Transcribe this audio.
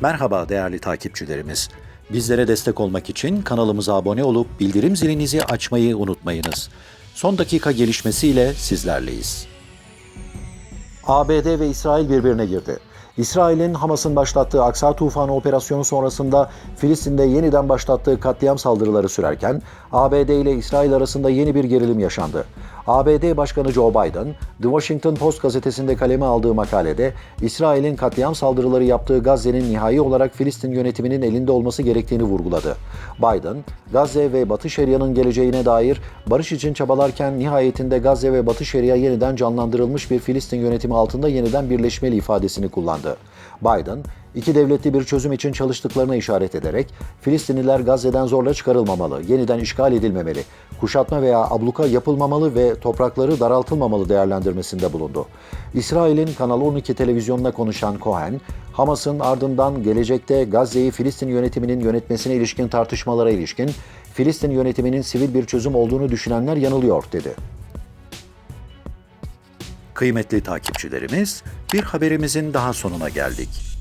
Merhaba değerli takipçilerimiz. Bizlere destek olmak için kanalımıza abone olup bildirim zilinizi açmayı unutmayınız. Son dakika gelişmesiyle sizlerleyiz. ABD ve İsrail birbirine girdi. İsrail'in Hamas'ın başlattığı Aksa Tufanı operasyonu sonrasında Filistin'de yeniden başlattığı katliam saldırıları sürerken ABD ile İsrail arasında yeni bir gerilim yaşandı. ABD Başkanı Joe Biden, The Washington Post gazetesinde kaleme aldığı makalede İsrail'in katliam saldırıları yaptığı Gazze'nin nihai olarak Filistin yönetiminin elinde olması gerektiğini vurguladı. Biden, Gazze ve Batı Şeria'nın geleceğine dair barış için çabalarken nihayetinde Gazze ve Batı Şeria yeniden canlandırılmış bir Filistin yönetimi altında yeniden birleşmeli ifadesini kullandı. Biden, iki devletli bir çözüm için çalıştıklarına işaret ederek Filistinliler Gazze'den zorla çıkarılmamalı, yeniden işgal edilmemeli, kuşatma veya abluka yapılmamalı ve toprakları daraltılmamalı değerlendirmesinde bulundu. İsrail'in Kanal 12 televizyonuna konuşan Cohen, Hamas'ın ardından gelecekte Gazze'yi Filistin yönetiminin yönetmesine ilişkin tartışmalara ilişkin Filistin yönetiminin sivil bir çözüm olduğunu düşünenler yanılıyor dedi. Kıymetli takipçilerimiz, bir haberimizin daha sonuna geldik.